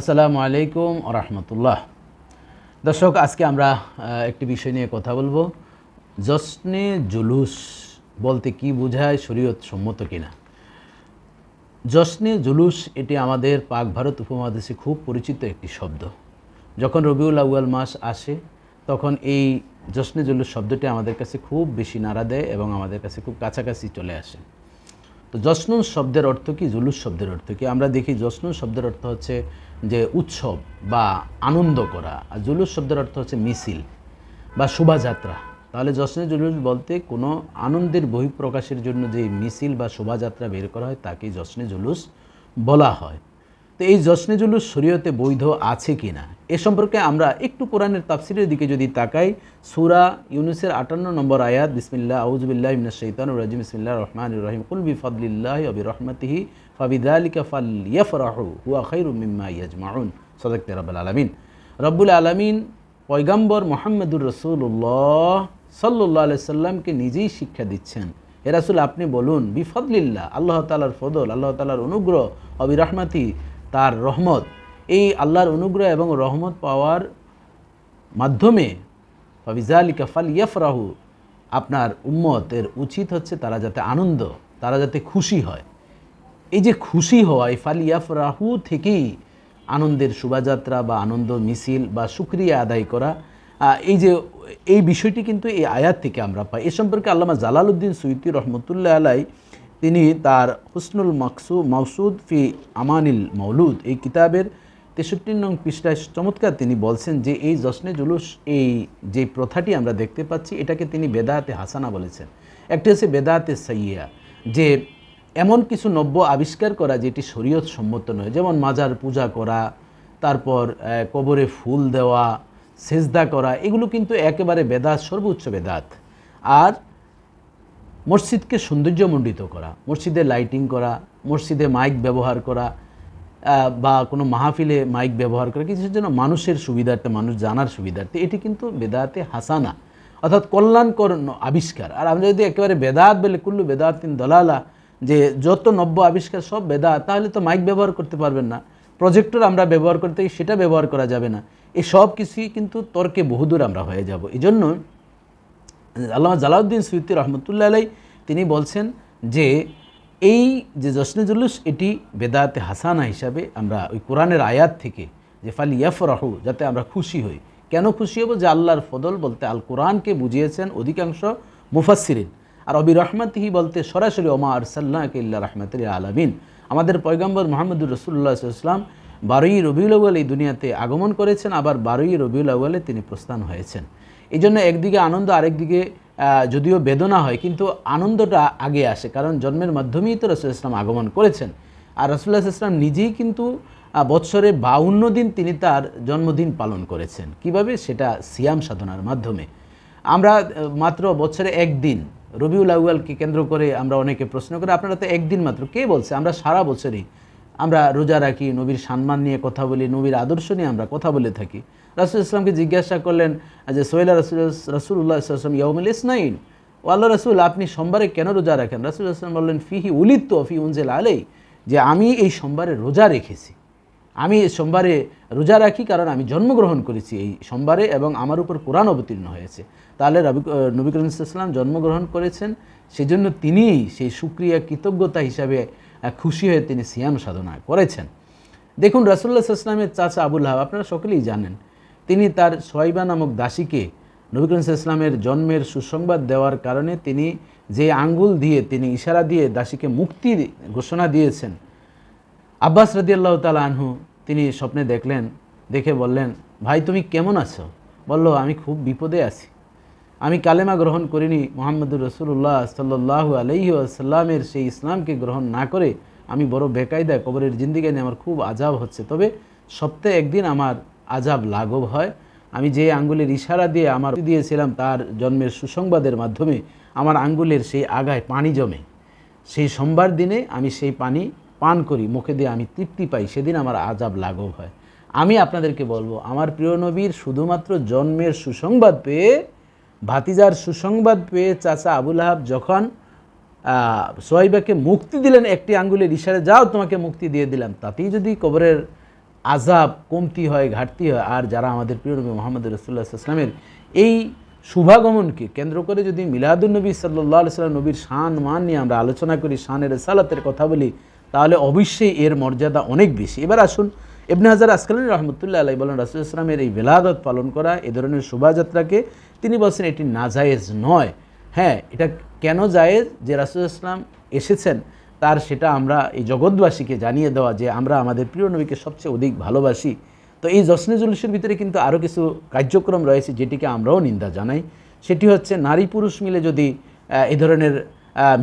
আসসালামু আলাইকুম রহমতুল্লাহ। দর্শক, আজকে আমরা একটি বিষয় নিয়ে কথা বলব। জশ্নে জুলুস বলতে কি বোঝায়, শরীয়ত সম্মত কিনা? জশ্নে জুলুস, এটি আমাদের পাক ভারত উপমহাদেশে খুব পরিচিত একটি শব্দ। যখন রবিউল আউয়াল মাস আসে, তখন এই জশ্নে জুলুস শব্দটি আমাদের কাছে খুব বেশি নাড়া দেয় এবং আমাদের কাছে খুব কাছাকাছি চলে আসে। তো জশ্নুন শব্দের অর্থ কি? জুলুস শব্দের অর্থ কি? আমরা দেখি জশ্নুন শব্দের অর্থ হচ্ছে যে উৎসব বা আনন্দ করা। আর জুলুস শব্দের অর্থ হচ্ছে মিছিল বা শোভাযাত্রা। তাহলে জশ্নে জুলুস বলতে কোনো আনন্দের বহিঃপ্রকাশের জন্য যে মিছিল বা শোভাযাত্রা বের করা হয়, তাকেই জশ্নে জুলুস বলা হয়। তো এই জশ্নে জুলুস শরীয়তে বৈধ আছে কি না? এ সম্পর্কে আমরা একটু কোরআনের তাফসিরের দিকে যদি তাকাই, সুরা ইউনুসের আটান্ন নম্বর আয়াত, বিসমিল্লাহ আউজবিল্লাহ ইমিনা শৈতান রাজিম বিসমিল্লাহ রহমান রহিম, কুল বি ফদলিল্লাহ অবি রহমতিহি ফাবিদালিকা ফাল ইয়াফরাহু হুয়া খৈরু মিম্মা ইয়াজমাউন। সদক রব্বুল আলমিন। রব্বুল আলমিন পয়গাম্বর মোহাম্মদুর রসুল্লাহ সাল্লাহ আলাই সাল্লামকে নিজেই শিক্ষা দিচ্ছেন। এ রাসুল আপনি বলুন, বিফদলিল্লাহ, আল্লাহ তালার ফদল, আল্লাহ তালার অনুগ্রহ অবি রহমাতি তার রহমত। এই আল্লাহর অনুগ্রহ এবং রহমত পাওয়ার মাধ্যমে ফাবিজালিকা ফাল ইয়াফরাহু আপনার উম্মতের উচিত হচ্ছে তারা যাতে আনন্দ, তারা যাতে খুশি হয়। এই যে খুশি হওয়া এই ফাল ইয়াফরাহু থেকেই আনন্দের শোভাযাত্রা বা আনন্দ মিছিল বা সুক্রিয়া আদায় করা এই যে, এই বিষয়টি কিন্তু এই আয়াত থেকে আমরা পাই। এ সম্পর্কে আল্লামা জালালউদ্দিন সুইতি রহমতুল্লাহ আলাই তিনি তার হুসনুল মাকসু মাসুদ ফি আমানিল মৌলুদ এই কিতাবের তেষট্টি নং পৃষ্ঠায় চমৎকার তিনি বলছেন যে এই জশ্নে জুলুস, এই যে প্রথাটি আমরা দেখতে পাচ্ছি, এটাকে তিনি বেদাতে হাসানা বলেছেন। একটি হচ্ছে বেদাতে সাইয়া যে এমন কিছু নব্য আবিষ্কার করা যেটি শরীয়ত সম্মত নয়। যেমন মাজার পূজা করা, তারপর কবরে ফুল দেওয়া, সেজদা করা, এগুলো কিন্তু একেবারে বেদাত, সর্বোচ্চ বেদাত। আর মসজিদকে সৌন্দর্যমণ্ডিত করা, মসজিদে লাইটিং করা, মসজিদে মাইক ব্যবহার করা বা কোনো মাহফিলে মাইক ব্যবহার করা কিছুর জন্য মানুষের সুবিধার্থে, মানুষ জানার সুবিধার্থে, এটি কিন্তু বেদাতে হাসানা। অর্থাৎ কল্যাণকর আবিষ্কার। আর আমরা যদি একেবারে বেদাত বলে, কুল্লু বেদাতিন দলালা, যে যত নব্য আবিষ্কার সব বেদাত, তাহলে তো মাইক ব্যবহার করতে পারবেন না। প্রজেক্টর আমরা ব্যবহার করতে, সেটা ব্যবহার করা যাবে না। এই সব কিছুই কিন্তু তর্কে বহুদূর আমরা হয়ে যাব। এই জন্য আল্লামা জালাউদ্দিন সুইতি রহমতুল্লাহ আলাই তিনি বলছেন যে এই যে জশ্নে জুলুস, এটি বেদাতে হাসানা হিসাবে আমরা ওই কোরআনের আয়াত থেকে যে ফাল ইয়াফরাহু, যাতে আমরা খুশি হই। কেন খুশি হব? যে আল্লাহর ফদল বলতে আল কোরআনকে বুঝিয়েছেন অধিকাংশ মুফাসসিরিন। আর অবি রহমতিহি বলতে সরাসরি, ওমা আরসাল্লাহ ইল্লা রহমতুল আলমিন। আমাদের পয়গম্বর মোহাম্মদুর রসুল্লাহ ইসলাম বারোই রবিউল আউ্য়াল এই দুনিয়াতে আগমন করেছেন। আবার বারোই রবিউল আউ্য়ালে তিনি প্রস্থান হয়েছেন। এই জন্য একদিকে আনন্দ, আরেকদিকে যদিও বেদনা হয়, কিন্তু আনন্দটা আগে আসে, কারণ জন্মের মাধ্যমেই তো রসুল ইসলাম আগমন করেছেন। আর রসুল্লাহ ইসলাম নিজেই কিন্তু বৎসরে বাউন্ন দিন তিনি তার জন্মদিন পালন করেছেন। কীভাবে? সেটা সিয়াম সাধনার মাধ্যমে। আমরা মাত্র বছরে একদিন, রবিউল আউয়ালকে কেন্দ্র করে আমরা অনেকে প্রশ্ন করে, আপনারা তো একদিন মাত্র, কে বলছে? আমরা সারা বছরই আমরা রোজা রাখি, নবীর সম্মান নিয়ে কথা বলি, নবীর আদর্শ নিয়ে আমরা কথা বলে থাকি। রাসুল ইসলামকে জিজ্ঞাসা করলেন যে সোহেলা রসুল রসুল্লাহ ইসলাম ইয়াউমুল ইসনাইন? ও আল্লাহ রসুল, আপনি সোমবারে কেন রোজা রাখেন? রাসুল ইসলাম বললেন, ফিহি উলিত ফি উনজেল আলেই যে আমি এই সোমবারে রোজা রেখেছি। আমি এই সোমবারে রোজা রাখি কারণ আমি জন্মগ্রহণ করেছি এই সোমবারে এবং আমার উপর কোরআন অবতীর্ণ হয়েছে। তাহলে রবি নবী ইসলাম জন্মগ্রহণ করেছেন, সেজন্য তিনি সেই সুক্রিয়া কৃতজ্ঞতা হিসাবে খুশি হয়ে তিনি সিয়াম সাধনা করেছেন দেখুন রাসুল্লাহ ইসলামের চাচা আবুল হাব আপনারা সকলেই জানেন, তিনি তার সোয়াইবা নামক দাসীকে নবী করিম ইসলামের জন্মের সুসংবাদ দেওয়ার কারণে তিনি যে আঙ্গুল দিয়ে, তিনি ইশারা দিয়ে দাসীকে মুক্তির ঘোষণা দিয়েছেন, আব্বাস রাদিয়াল্লাহ তালা আনহু তিনি স্বপ্নে দেখলেন, দেখে বললেন, ভাই, তুমি কেমন আছো? বলল, আমি খুব বিপদে আছি। আমি কালেমা গ্রহণ করিনি মোহাম্মদুর রসুল্লাহ সাল্লাহু আলহি আসাল্লামের সেই ইসলামকে গ্রহণ না করে আমি বড় বেকায়দা কবরের জিন্দিগি নিয়ে আমার খুব আজাব হচ্ছে। তবে সপ্তাহে একদিন আমার আজাব লাঘব হয়। আমি যে আঙ্গুলের ইশারা দিয়ে আমার দিয়েছিলাম তার জন্মের সুসংবাদের মাধ্যমে আমার আঙ্গুলের সেই আগায় পানি জমে। সেই সোমবার দিনে আমি সেই পানি পান করি, মুখে দিয়ে আমি তৃপ্তি পাই, সেদিন আমার আজাব লাঘব হয়। আমি আপনাদেরকে বলব, আমার প্রিয় নবীর শুধুমাত্র জন্মের সুসংবাদ পেয়ে ভাতিজার সুসংবাদ পেয়ে চাচা আবুল আহাব যখন সোহাইবাকে মুক্তি দিলেন একটি আঙ্গুলের ইশারে যাও, তোমাকে মুক্তি দিয়ে দিলাম। তাতেই যদি কবরের আজাব কমতি হয়, ঘাটতি হয়, আর যারা আমাদের প্রিয় নবী মোহাম্মদ রসুল্লাহ ইসলামের এই শুভাগমনকে কেন্দ্র করে যদি মিলাদুলনবী সাল্লাহ সাল্লাম নবীর শান মান নিয়ে আমরা আলোচনা করি শানের সালাতের কথা বলি, তাহলে অবশ্যই এর মর্যাদা অনেক বেশি। এবার আসুন, ইবনে হাজার আসকালী রহমতুল্লাহ আলাই বলেন রাসুল ইসলামের এই বেলাদত পালন করা, এ ধরনের শোভাযাত্রাকে তিনি বলছেন এটি নাজায়েজ নয়। হ্যাঁ এটা কেন জায়েজ? যে রাসুল ইসলাম এসেছেন, তার সেটা আমরা এই জগৎবাসীকে জানিয়ে দেওয়া যে আমরা আমাদের প্রিয় নবীকে সবচেয়ে অধিক ভালোবাসি। তো এই জশ্নে জুলুসের ভিতরে কিন্তু আরও কিছু কার্যক্রম রয়েছে যেটিকে আমরাও নিন্দা জানাই। সেটি হচ্ছে নারী পুরুষ মিলে যদি এই ধরনের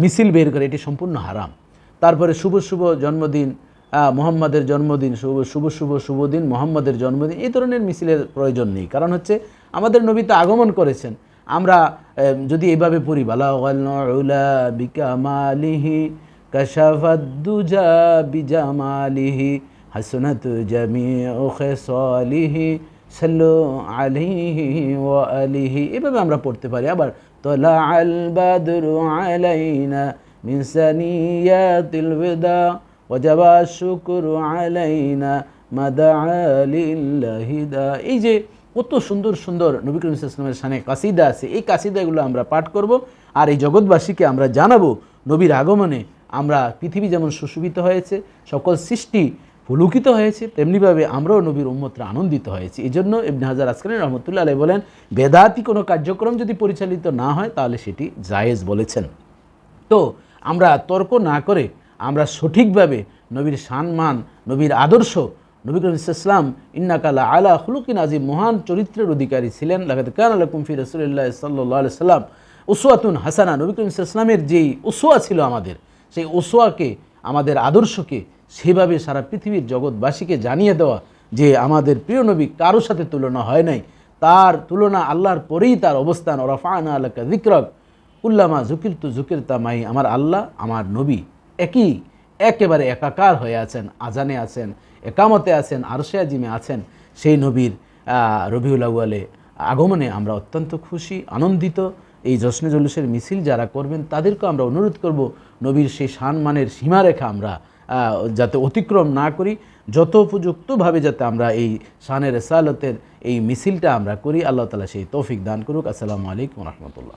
মিছিল বের করে, এটি সম্পূর্ণ হারাম। তারপরে শুভ শুভ জন্মদিন মোহাম্মদের জন্মদিন, শুভ শুভ শুভ শুভ দিন, মোহাম্মদের জন্মদিন, এই ধরনের মিছিলের প্রয়োজন নেই। কারণ হচ্ছে আমাদের নবী তো আগমন করেছেন। আমরা যদি এভাবে পড়ি, বালা বিকামালিহি কশাফাদ্দুজা বিজামালিহি হাসনাত জামিউ খেসালিহি সাল্লু আলাইহি ওয়া আলিহি। এভাবে আমরা পড়তে পারি। আবার তোলা আল বাদরু আলাইনা মিন সানিয়াতিল বিদা ওয়াজাব শুকরু আলাইনা মাদা লিল্লাহি দা। এই যে কত সুন্দর সুন্দর নবী করিম ইসলামের সানে কাসিদা আছে। এই কাসিদাগুলো আমরা পাঠ করব আর এই জগৎবাসীকে আমরা জানাব নবীর আগমনে আমরা পৃথিবী যেমন সুশোভিত হয়েছে, সকল সৃষ্টি পুলুকিত হয়েছে, তেমনিভাবে আমরাও নবীর উম্মতরা আনন্দিত হয়েছি। এই জন্য ইবনে হাজার আসকানি রহমতুল্লাহ আলাই বলেন, বেদাতি কোনো কার্যক্রম যদি পরিচালিত না হয়, তাহলে সেটি জায়েজ বলেছেন। তো আমরা তর্ক না করে আমরা সঠিকভাবে নবীর সম্মান, নবীর আদর্শ নবী করিম ইসলাম ইন্নাকালা আলা হুলুকিন আজিম মহান চরিত্রের অধিকারী ছিলেন। লাগাত কান কুমফি রসুল্লাহ সাল্লাহ সাল্লাম উসুয়াতুন হাসানা। নবী ইসলামের যেই উসুয়া ছিল আমাদের, সেই উসুয়াকে আমাদের আদর্শকে সেভাবে সারা পৃথিবীর জগৎবাসীকে জানিয়ে দেওয়া যে আমাদের প্রিয় নবী কারোর সাথে তুলনা হয় নাই। তার তুলনা আল্লাহর পরেই তার অবস্থান। ওরাফানা আল্লাহ জিক্রক উল্লামা জুকির তু জুকির তামাই আমার আল্লাহ, আমার নবী একই। একেবারে একাকার হয়ে আছেন, আজানে আছেন, একামতে আছেন, আরশে আজিমে আছেন। সেই নবীর রবিউল আউয়ালে আগমনে আমরা অত্যন্ত খুশি, আনন্দিত। এই জশ্নে জলুসের মিছিল যারা করবেন, তাদেরকেও আমরা অনুরোধ করব, নবীর সেই সম্মানের সীমারেখা আমরা যাতে অতিক্রম না করি। যত উপযুক্তভাবে যাতে আমরা এই শানের সালতের এই মিছিলটা আমরা করি। আল্লাহ তালা সেই তৌফিক দান করুক। আসসালামু আলাইকুম রহমতুল্লাহ।